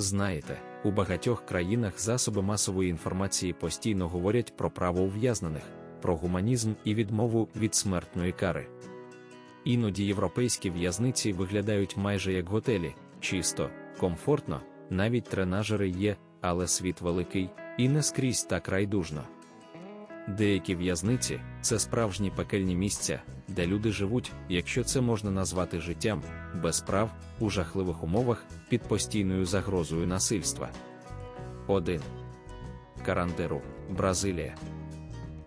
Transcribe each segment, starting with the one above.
Знаєте, у багатьох країнах засоби масової інформації постійно говорять про право ув'язнених, про гуманізм і відмову від смертної кари. Іноді європейські в'язниці виглядають майже як готелі, чисто, комфортно, навіть тренажери є, але світ великий, і не скрізь так райдужно. Деякі в'язниці це справжні пекельні місця, де люди живуть, якщо це можна назвати життям, без прав, у жахливих умовах, під постійною загрозою насильства. 1. Карандеру, Бразилія.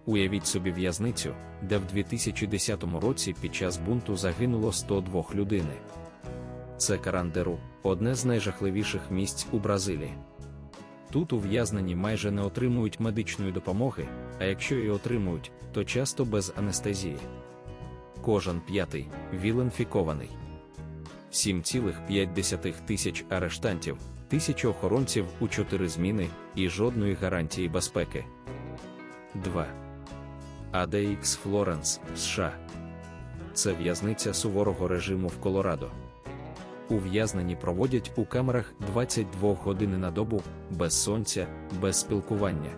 Уявіть собі в'язницю, де в 2010 році під час бунту загинуло 102 людини. Це Карандеру одне з найжахливіших місць у Бразилії. Тут ув'язнені майже не отримують медичної допомоги, а якщо і отримують, то часто без анестезії. Кожен п'ятий віленфікований. 7,5 тисяч арештантів, тисячі охоронців у чотири зміни і жодної гарантії безпеки. 2. ADX Флоренс, США. Це в'язниця суворого режиму в Колорадо. Ув'язнені проводять у камерах 22 години на добу, без сонця, без спілкування.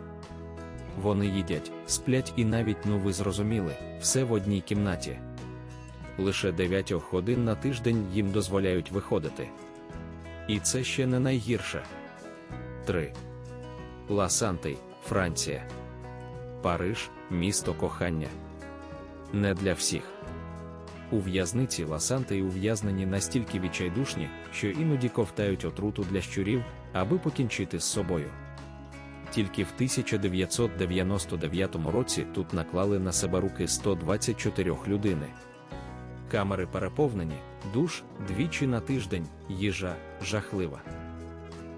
Вони їдять, сплять і навіть, ну ви зрозуміли, все в одній кімнаті. Лише 9 годин на тиждень їм дозволяють виходити. І це ще не найгірше. 3. Ла-Сантей, Франція. Париж місто кохання. Не для всіх. У в'язниці Ласанти ув'язнені настільки відчайдушні, що іноді ковтають отруту для щурів, аби покінчити з собою. Тільки в 1999 році тут наклали на себе руки 124 людини. Камери переповнені, душ двічі на тиждень, їжа жахлива.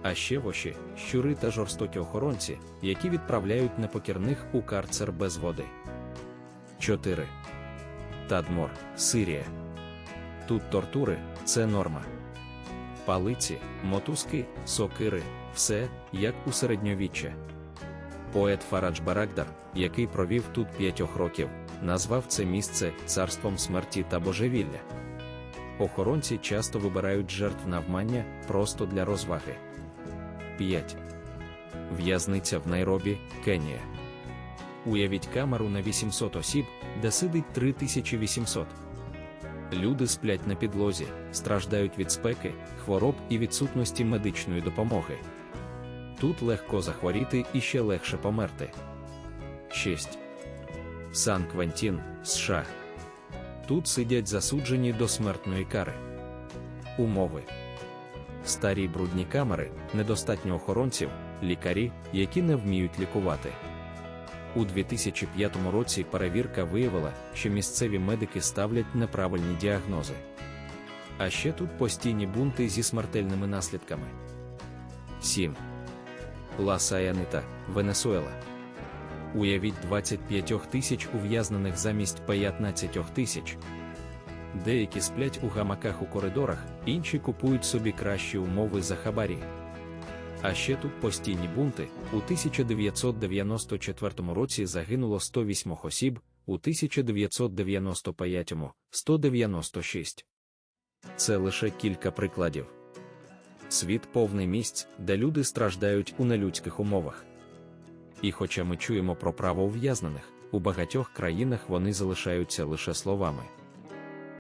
А ще воші, щури та жорстокі охоронці, які відправляють непокірних у карцер без води. 4. Тадмор, Сирія. Тут тортури це норма. Палиці, мотузки, сокири, все як у середньовіччя. Поет Фарадж Барагдар, який провів тут п'ятьох років, назвав це місце царством смерті та божевілля. Охоронці часто вибирають жертв навмання просто для розваги. 5. В'язниця в Найробі, Кенія. Уявіть камеру на 800 осіб, де сидить 3800. Люди сплять на підлозі, страждають від спеки, хвороб і відсутності медичної допомоги. Тут легко захворіти і ще легше померти. 6. Сан Квентін, США. Тут сидять засуджені до смертної кари. Умови. Старі брудні камери, недостатньо охоронців, лікарі, які не вміють лікувати. У 2005 році перевірка виявила, що місцеві медики ставлять неправильні діагнози. А ще тут постійні бунти зі смертельними наслідками. 7. Ла Саянита, Венесуела. Уявіть 25 тисяч ув'язнених замість 15 тисяч. Деякі сплять у гамаках у коридорах, інші купують собі кращі умови за хабарі. А ще тут постійні бунти. У 1994 році загинуло 108 осіб, у 1995 196. Це лише кілька прикладів. Світ повний місць, де люди страждають у нелюдських умовах. І хоча ми чуємо про право ув'язнених, у багатьох країнах вони залишаються лише словами.